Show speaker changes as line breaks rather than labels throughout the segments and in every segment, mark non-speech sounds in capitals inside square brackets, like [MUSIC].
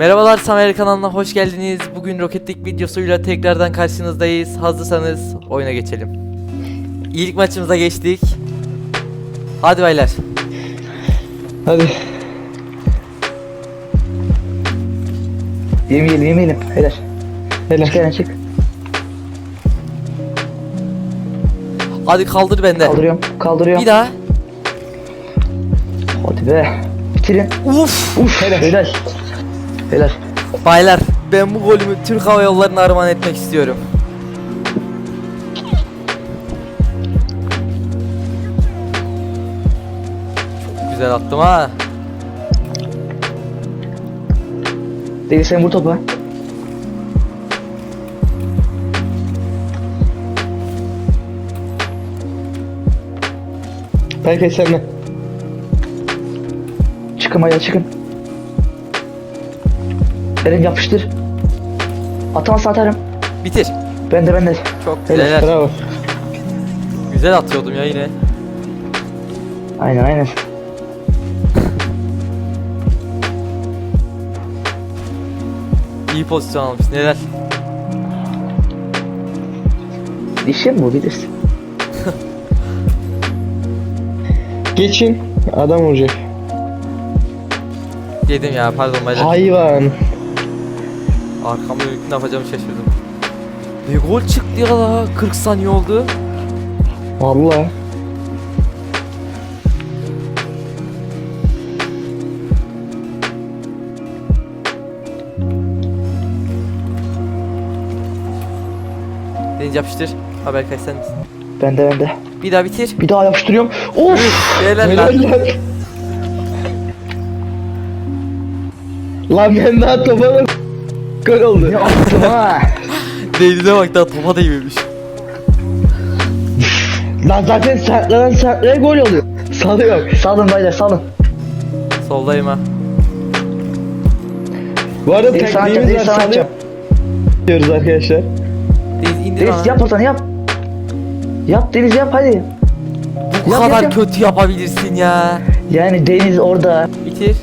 Merhabalar Samer kanalına hoş geldiniz. Bugün Rocket League videosuyla tekrardan karşınızdayız. Hazırsanız oyuna geçelim. İlk maçımıza geçtik. Hadi baylar.
Hadi.
Yemeyelim yemeyelim. Helal.
Helal.
Çık çık.
Hadi kaldır bende.
Kaldırıyorum. Kaldırıyorum.
Bir daha.
Hadi be. Bitirin.
Uf.
Uf. Helal. Helal. Helal.
Baylar ben bu golümü Türk Hava Yolları'na armağan etmek istiyorum. Çok güzel attım ha.
Değil sen vur topu.
Berkay sen de.
Çıkın ayağa çıkın. Eren yapıştır. Atamazsa atarım.
Bitir.
Ben de ben de.
Çok güzel.
Helal.
Bravo.
Güzel atıyordum ya yine.
Aynen aynen.
İyi pozisyon almış. Neler?
Dişim bu bilirsin. [LAUGHS]
Geçin. Adam vuracak.
Yedim ya pardon baylar.
Hayvan.
Arkamda dönüp ne yapacağımı şaşırdım. Ne gol çıktı ya la 40 saniye oldu.
Vallahi.
Deniz yapıştır. Haber kaç sen misin?
Ben de ben de.
Bir daha bitir.
Bir daha yapıştırıyorum. Of.
Helal
Helal
lan.
lan. Lan ben daha topa Gol oldu.
Ne attım ha.
Deniz'e bak daha topa değmemiş.
Lan zaten saklanan saklaya gol oluyor. Salıyor.
Salın baylar salın.
Soldayım ha.
Bu arada
Deniz
tekniğimiz var
sana.
Diyoruz arkadaşlar.
Deniz indir
Deniz yap ortanı yap. Yap Deniz yap hadi.
Bu
Yap,
kadar
yap, yap.
kötü yapabilirsin ya.
Yani Deniz orada.
Bitir.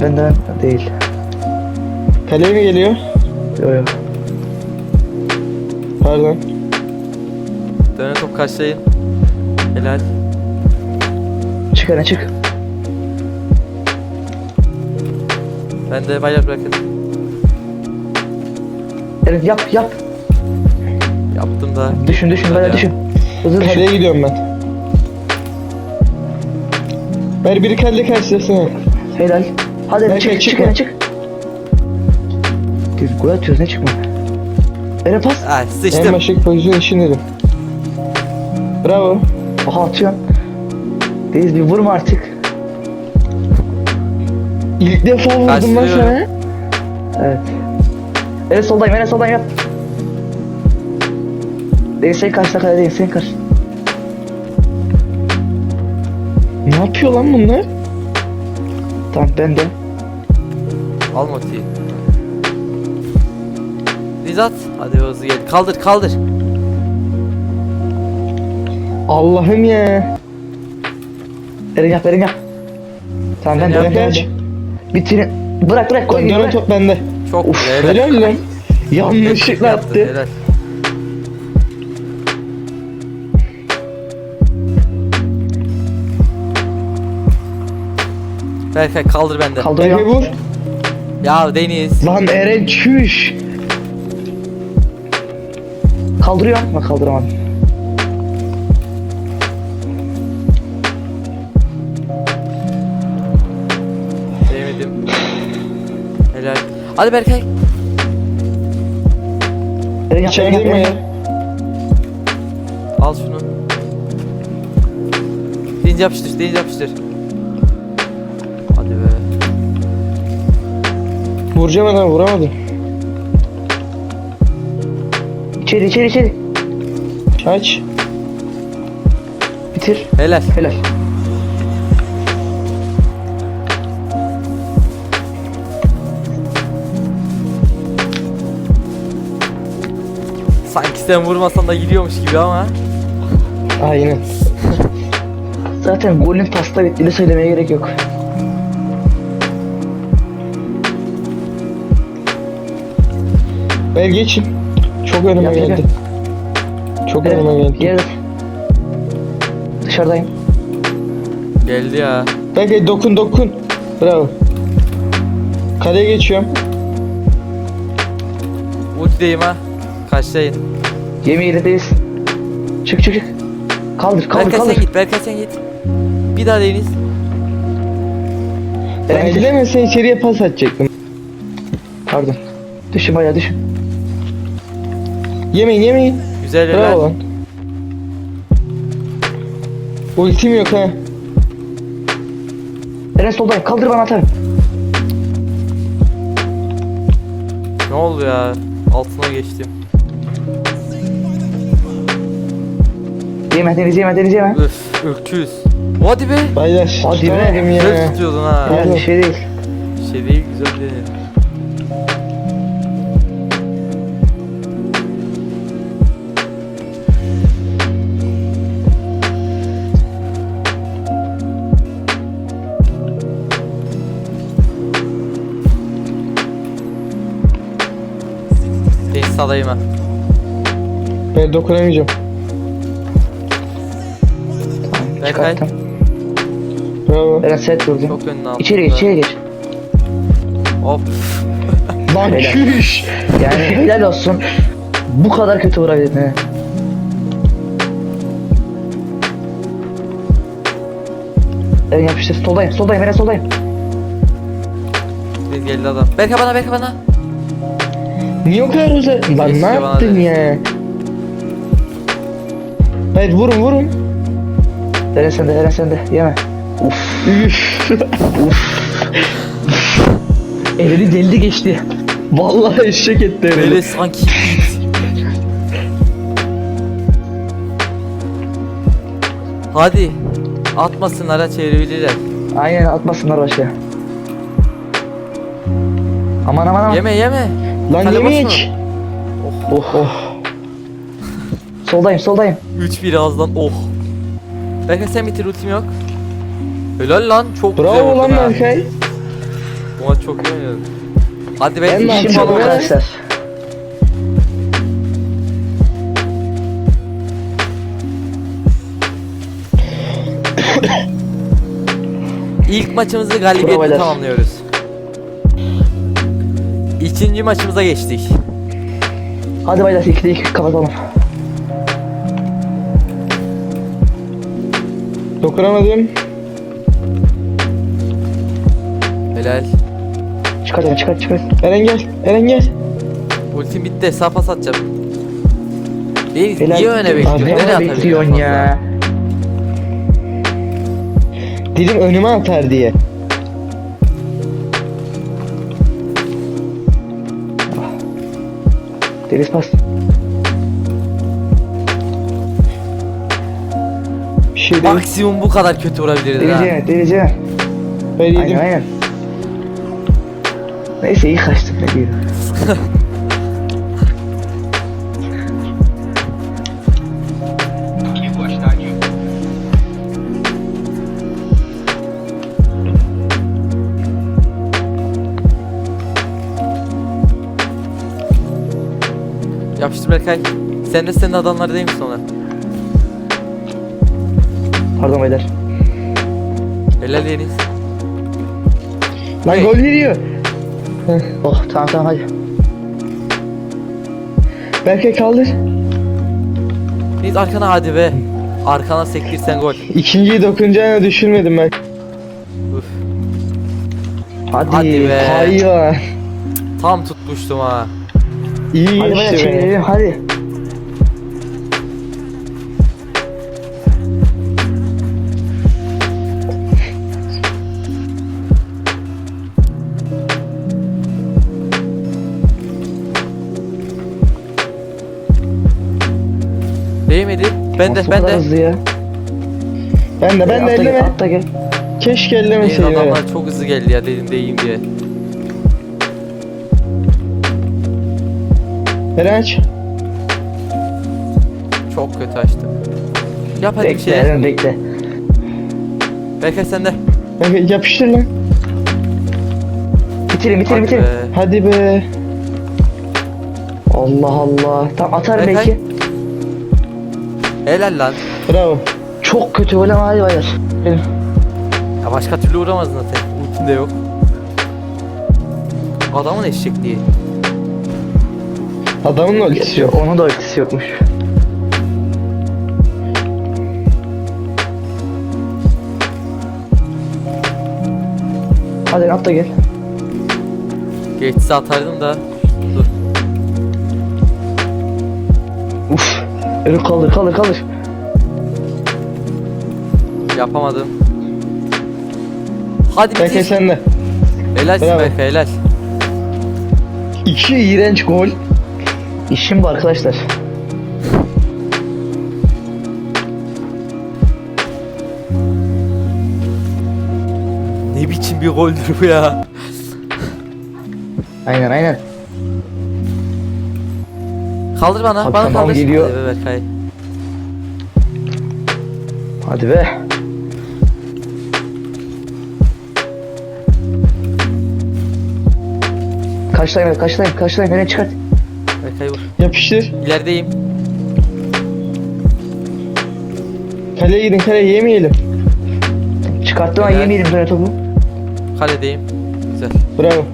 Benden değil.
Kaleye mi geliyor?
Yok yok.
Pardon.
Döne top karşılayın. Helal.
Çık Eren çık.
Ben de baylar bırakın.
Eren yap yap.
Yaptım da.
Düşün düşün baylar
Ya.
düşün. Hızlı düşün.
Kaleye gidiyorum ben. Ver biri kaleye karşılasana.
Helal. Hadi
Berkay,
çık çık. Eren çık. Biz gol atıyoruz ne çıkma. Eren pas.
Ha
En
sıçtım.
baştaki pozisyon için dedim. Bravo.
Aha atıyorsun. Deniz bir vurma artık.
İlk defa vurdum
Karşılıyorum.
sana.
Evet. Eren soldayım Eren soldayım yap. Deniz sen karşıda kale Deniz sen karşı.
Ne yapıyor lan bunlar?
Tamam ben de.
Al motiyi. Deniz at. Hadi hızlı gel. Kaldır kaldır.
Allah'ım ya.
Eren yap Eren yap. Tamam ben
Eren
yap.
de. Bitirin. Bırak bırak koy bırak.
top bende.
Çok
Uf.
Helal.
Helal lan. Yanlışlıkla attı.
Helal. Berkay kaldır bende.
Ege
Kaldırıyorum.
vur.
Ya Deniz.
Lan Eren çüş.
Kaldırıyorum. Bak kaldıramadım.
Sevmedim. Helal. Hadi Berkay.
Eren
İçerideyim
Eren
ya.
Al şunu. Deniz yapıştır. Deniz yapıştır.
Vuracağım adam vuramadım.
İçeri içeri içeri.
Aç.
Bitir.
Helal.
Helal.
Sanki sen vurmasan da gidiyormuş gibi ama.
Aynen.
Zaten golün pasta bittiğini söylemeye gerek yok.
Ver geçin. Çok önüme
yap,
geldi. Çok
Evet,
önüme geldi.
Geri dur. Dışarıdayım.
Geldi ya.
Berkay dokun dokun. Bravo. Kaleye geçiyorum.
Ultideyim ha. Kaçtayın.
Gemi yerindeyiz. Çık çık çık. Kaldır kaldır
Berkay
kaldır.
sen git. Berkay sen git. Bir daha Deniz.
Ben bilemezsen içeriye pas atacaktım.
Pardon. Düşün bayağı düşün.
Yemeyin yemeyin.
Güzel helal.
Bravo lan. Ultim yok ha.
Eren soldayım. Kaldır bana atarım.
Ne oldu ya? Altına geçtim.
Yeme deniz yeme deniz yeme.
Öf, öküz. Hadi be.
Baylar.
Hadi be.
Güzel tutuyordun ha.
Yani bir şey değil.
Şey değil, güzel. Deniz salayım ha.
Ben dokunamayacağım.
Berkay.
Çıkarttım.
Bravo.
Eren set vurdum.
Çok önüne aldım.
İçeri geç içeri geç.
Hop. [LAUGHS]
Lan
Helal.
küş.
Yani [LAUGHS] helal olsun. Bu kadar kötü vurabildin he. Eren yapıştır. Soldayım soldayım Eren soldayım.
Deniz geldi adam. Berkay bana, Berkay bana.
Niye o kadar uzak? Lan ne yaptın ya? Hayır vurun vurun.
Eren sende Eren sende. Yeme.
Üf. [LAUGHS]
Elini deldi geçti.
Vallahi eşek etti
Böyle
herhalde.
sanki. Hadi. Atmasınlar ha çevirebilirler.
Aynen atmasınlar başa. Aman aman aman.
Yeme yeme.
Lan
Kale boş mu?
yemek.
Oh.
Oh.
Soldayım soldayım.
3-1 ağızdan oh. Berkay sen bitir ultim yok. Helal lan çok güzel
Bravo
vurdun
lan
ha.
Berkay.
Bu maç çok iyi oynadın. Hadi be
Ben de
işim
atacağım
arkadaşlar.
İlk maçımızı galibiyetle
Bravo,
tamamlıyoruz. İkinci maçımıza geçtik.
Hadi baylar 2'de 2 kapatalım.
Dokunamadım.
Helal.
Çıkart Eren çıkart çıkart.
Eren gel. Eren gel.
Ultim bitti. Sağ pas atacağım. Değil,
Helal.
niye öne bekliyorsun?
Abi,
Nereye
Ne
atabiliyorsun
bekliyorsun ya?
Dilim önüme atar diye.
Deniz pas.
Bir şey değil.
Maksimum bu kadar kötü vurabilirdi ha.
Deniz yeme.
Ben
Aynen
yedim.
aynen. Neyse iyi kaçtım ne diyeyim. [LAUGHS]
Yapıştır Berkay. Sen de senin adamları değil misin ona?
Pardon beyler.
Helal Deniz.
Lan
Hey.
gol geliyor.
Oh tamam tamam hadi.
Berkay kaldır.
Deniz arkana hadi be. Arkana sektirsen gol.
İkinciyi dokunacağını düşünmedim ben.
Hadi.
Hadi be.
Hayvan.
Tam tutmuştum ha.
İyi
Hadi
geçti be.
hadi.
Değmedi. Ben de
Nasıl
ben
kadar
de.
ya.
Ben de ben de
At da gel,
elleme.
At da gel.
Keşke. Eren.
adamlar çok hızlı geldi ya dedim değeyim diye.
Aç.
Çok kötü açtım. Yap hadi bir
Bekle
şey.
Eren bekle.
Berkay sen de.
Berkay yapıştır lan.
Bitirin bitirin
Hadi
bitirin.
be.
Hadi be.
Allah Allah. Tamam atarım
Berkay.
belki.
Helal lan.
Bravo.
Çok kötü öyle hadi. Benim.
Ya başka türlü uğramazdın zaten. Ultin de yok. Adamın eşekliği.
Adamın ultisi yok.
Onun da ultisi yokmuş. Hadi at da gel.
Geçse atardım da. Dur.
Uf. Önü kaldır kaldır kaldır.
Yapamadım. Hadi bitir.
sen de.
Helalsin
Bravo.
Helal.
İki iğrenç gol.
İşim bu arkadaşlar.
Ne biçim bir goldür bu ya.
Aynen aynen.
Kaldır bana.
Abi
bana
tamam,
kaldır.
geliyor.
Hadi be Berkay.
Hadi be. Kaçlayın kaçlayın kaçlayın nereye çıkart.
Berkay vur.
Yapıştır.
İlerideyim.
Kaleye gidin kaleye yemeyelim.
Çıkarttım ama
Helal.
yemeyelim sonra topu.
Kaledeyim. Güzel.
Bravo.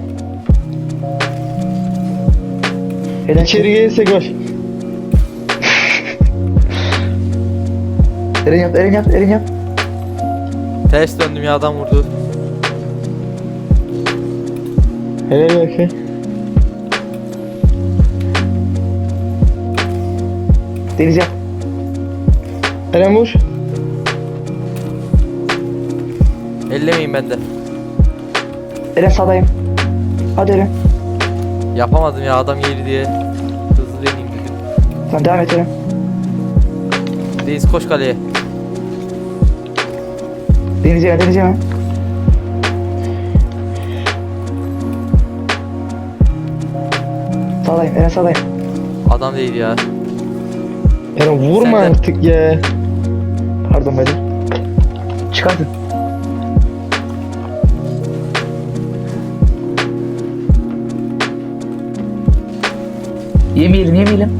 Helal.
İçeri gelirse gol. [LAUGHS]
Eren yap Eren yap Eren yap.
Ters döndüm ya adam vurdu.
Helal Berkay.
Yap.
Eren vur.
Ellemeyin bende.
Eren sağdayım. Hadi Eren.
Yapamadım ya adam yeri diye. Hızlı deneyeyim dedim.
Tamam devam et Eren.
Deniz koş kaleye.
Deniz yeme. Sağdayım Eren sağdayım.
Adam değil ya.
Eren vurma
Sen de.
artık ya.
Pardon beyler. Çıkartın. Yemeyelim yemeyelim.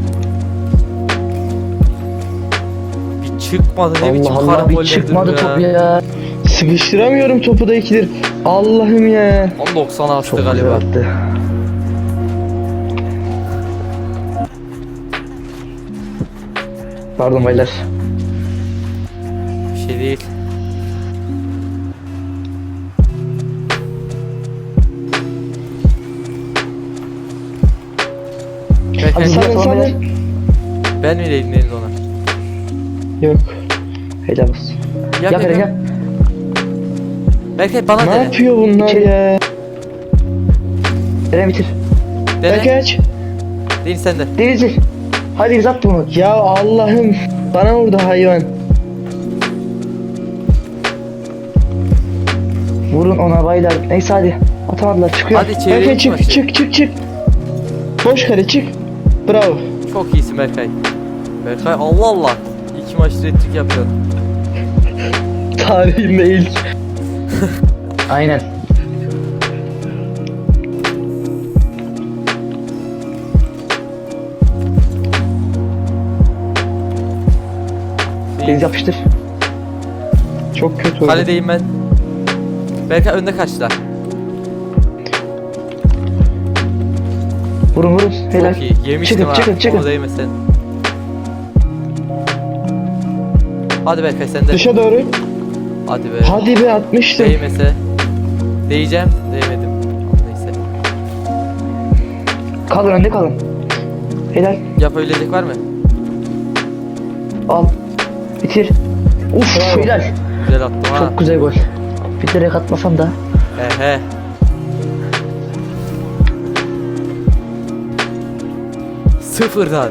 Bir çıkmadı ne biçim
Allah Allah bir çıkmadı
ya.
top ya.
Sıkıştıramıyorum topu da ikidir. Allah'ım ya.
10.90 astı
Çok güzel
galiba.
attı. Pardon beyler.
Bir şey değil.
Hadi
Salın
Tamam,
salın.
beyler.
ben mi dedim Deniz ona?
Yok.
Helal olsun. Eren
yap.
yap.
Berkay bana
Ne
dene.
yapıyor bunlar
İçeri.
ya?
Eren bitir.
Dene.
Berkay aç.
Deniz sen de.
Denizli. Hadi biz at bunu.
Ya Allah'ım. Bana vurdu hayvan.
Vurun ona baylar. Neyse hadi. Atamadılar çıkıyor.
Hadi
Berkay
çevirelim
çık
maçı.
çık çık çık. Boş kale çık. Bravo.
Çok iyisin Berkay. Berkay Allah Allah. İki maçtır ettik yapıyorsun. [LAUGHS]
Tarihinde ilk. [LAUGHS]
Aynen. Deniz yapıştır.
Çok kötü oldu.
Kaledeyim ben. Berkay önde kaçta?
Vurun vurun. Helal.
Çok iyi. Yemiştim
Çıkın,
ha.
çıkın, çıkın.
Onu değmesen. Hadi Berkay sen de.
Dışa doğru.
Hadi be.
Hadi be atmıştım.
Değmese. Değeceğim. Değmedim. Neyse.
Kalın önde kalın. Helal.
Yapabilecek var mı?
Al. Bitir. Uf
Bravo.
Güzel attım ha.
Çok güzel gol. Bitirerek atmasam da.
He he. Sıfırdan.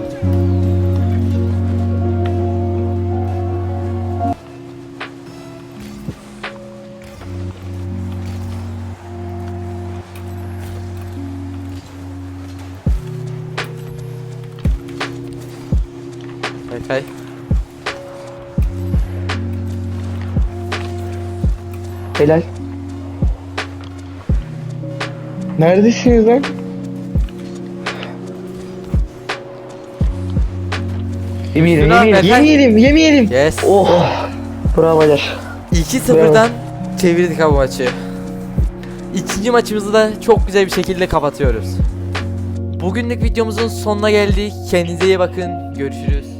Helal.
Neredesiniz lan?
Yemeyelim
al,
yemeyelim.
Berkay.
Yemeyelim yemeyelim.
Yes.
Oh. Bravo beyler.
2-0'dan çevirdik abi maçı. İkinci maçımızı da çok güzel bir şekilde kapatıyoruz. Bugünlük videomuzun sonuna geldik. Kendinize iyi bakın. Görüşürüz.